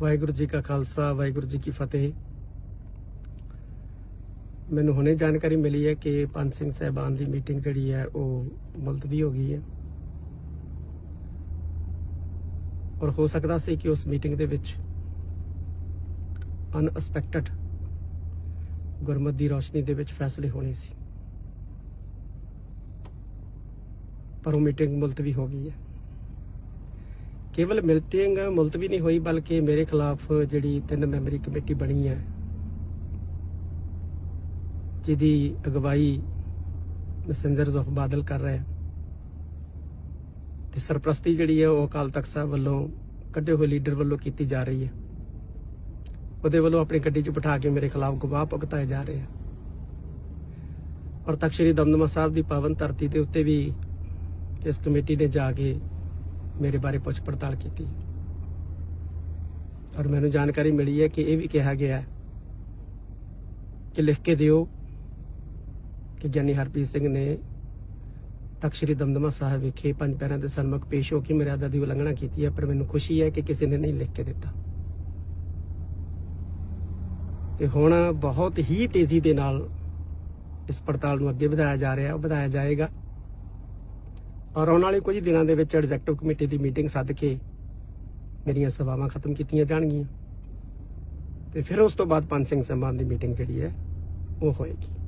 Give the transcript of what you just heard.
ਵਾਹਿਗੁਰੂ ਜੀ ਕਾ ਖਾਲਸਾ, ਵਾਹਿਗੁਰੂ ਜੀ ਕੀ ਫਤਿਹ। ਮੈਨੂੰ ਹੁਣੇ ਜਾਣਕਾਰੀ ਮਿਲੀ ਹੈ ਕਿ ਪੰਜ ਸਿੰਘ ਸਹਿਬਾਨ ਦੀ ਮੀਟਿੰਗ ਜਿਹੜੀ ਹੈ, ਉਹ ਮੁਲਤਵੀ ਹੋ ਗਈ ਹੈ। ਔਰ ਹੋ ਸਕਦਾ ਸੀ ਕਿ ਉਸ ਮੀਟਿੰਗ ਦੇ ਵਿੱਚ ਅਨਐਕਸਪੈਕਟਡ ਗੁਰਮਤ ਦੀ ਰੋਸ਼ਨੀ ਦੇ ਵਿੱਚ ਫੈਸਲੇ ਹੋਣੇ ਸੀ। ਪਰ ਉਹ ਮੀਟਿੰਗ ਮੁਲਤਵੀ ਹੋ ਗਈ ਹੈ। ਕੇਵਲ ਮਿਲਟਿੰਗ ਮੁਲਤਵੀ ਨਹੀਂ ਹੋਈ, ਬਲਕਿ ਮੇਰੇ ਖਿਲਾਫ ਜਿਹੜੀ ਤਿੰਨ ਮੈਂਬਰੀ ਕਮੇਟੀ ਬਣੀ ਹੈ, ਜਿਹਦੀ ਅਗਵਾਈ ਮੈਸੇਂਜਰਸ ਆਫ ਬਾਦਲ ਕਰ ਰਿਹਾ ਤੇ ਸਰਪ੍ਰਸਤੀ ਜਿਹੜੀ ਹੈ, ਉਹ ਅਕਾਲ ਤਖਤ ਸਾਹਿਬ ਵੱਲੋਂ ਕੱਢੇ ਹੋਏ ਲੀਡਰ ਵੱਲੋਂ ਕੀਤੀ ਜਾ ਰਹੀ ਹੈ। ਉਹਦੇ ਵੱਲੋਂ ਆਪਣੀ ਗੱਡੀ 'ਚ ਬਿਠਾ ਕੇ ਮੇਰੇ ਖਿਲਾਫ ਗਵਾਹ ਭੁਗਤਾਏ ਜਾ ਰਹੇ ਆ ਔਰ ਤਖਤ ਸ੍ਰੀ ਦਮਦਮਾ ਸਾਹਿਬ ਦੀ ਪਾਵਨ ਧਰਤੀ ਦੇ ਉੱਤੇ ਵੀ ਇਸ ਕਮੇਟੀ ਨੇ ਜਾ ਕੇ ਮੇਰੇ ਬਾਰੇ ਪੁੱਛ ਪੜਤਾਲ ਕੀਤੀ। ਔਰ ਮੈਨੂੰ ਜਾਣਕਾਰੀ ਮਿਲੀ ਹੈ ਕਿ ਇਹ ਵੀ ਕਿਹਾ ਗਿਆ ਹੈ ਕਿ ਲਿਖ ਕੇ ਦਿਓ ਕਿ ਗਿਆਨੀ ਹਰਪ੍ਰੀਤ ਸਿੰਘ ਨੇ ਤਖਤ ਦਮਦਮਾ ਸਾਹਿਬ ਵਿਖੇ ਪੰਜ ਪੈਰਾਂ ਦੇ ਸਨਮੁਖ ਪੇਸ਼ ਹੋ ਕੇ ਮਰਿਆਦਾ ਦੀ ਉਲੰਘਣਾ ਕੀਤੀ ਹੈ, ਪਰ ਮੈਨੂੰ ਖੁਸ਼ੀ ਹੈ ਕਿ ਕਿਸੇ ਨੇ ਨਹੀਂ ਲਿਖ ਕੇ ਦਿੱਤਾ। ਤੇ ਹੁਣ ਬਹੁਤ ਹੀ ਤੇਜ਼ੀ ਦੇ ਨਾਲ ਇਸ ਪੜਤਾਲ ਨੂੰ ਅੱਗੇ ਵਧਾਇਆ ਜਾ ਰਿਹਾ ਹੈ ਵਧਾਇਆ ਜਾਏਗਾ। ਔਰ ਆਉਣ ਵਾਲੇ ਕੁਝ ਦਿਨਾਂ ਦੇ ਵਿੱਚ ਐਗਜ਼ੈਕਟਿਵ ਕਮੇਟੀ ਦੀ ਮੀਟਿੰਗ ਸੱਦ ਕੇ ਮੇਰੀਆਂ ਸੇਵਾਵਾਂ ਖਤਮ ਕੀਤੀਆਂ ਜਾਣਗੀਆਂ। ਤੇ ਫਿਰ ਉਸ ਤੋਂ ਬਾਅਦ ਪੰਜ ਸਿੰਘ ਸਮਾਨ ਦੀ ਮੀਟਿੰਗ ਜਿਹੜੀ ਹੈ, ਉਹ ਹੋਏਗੀ।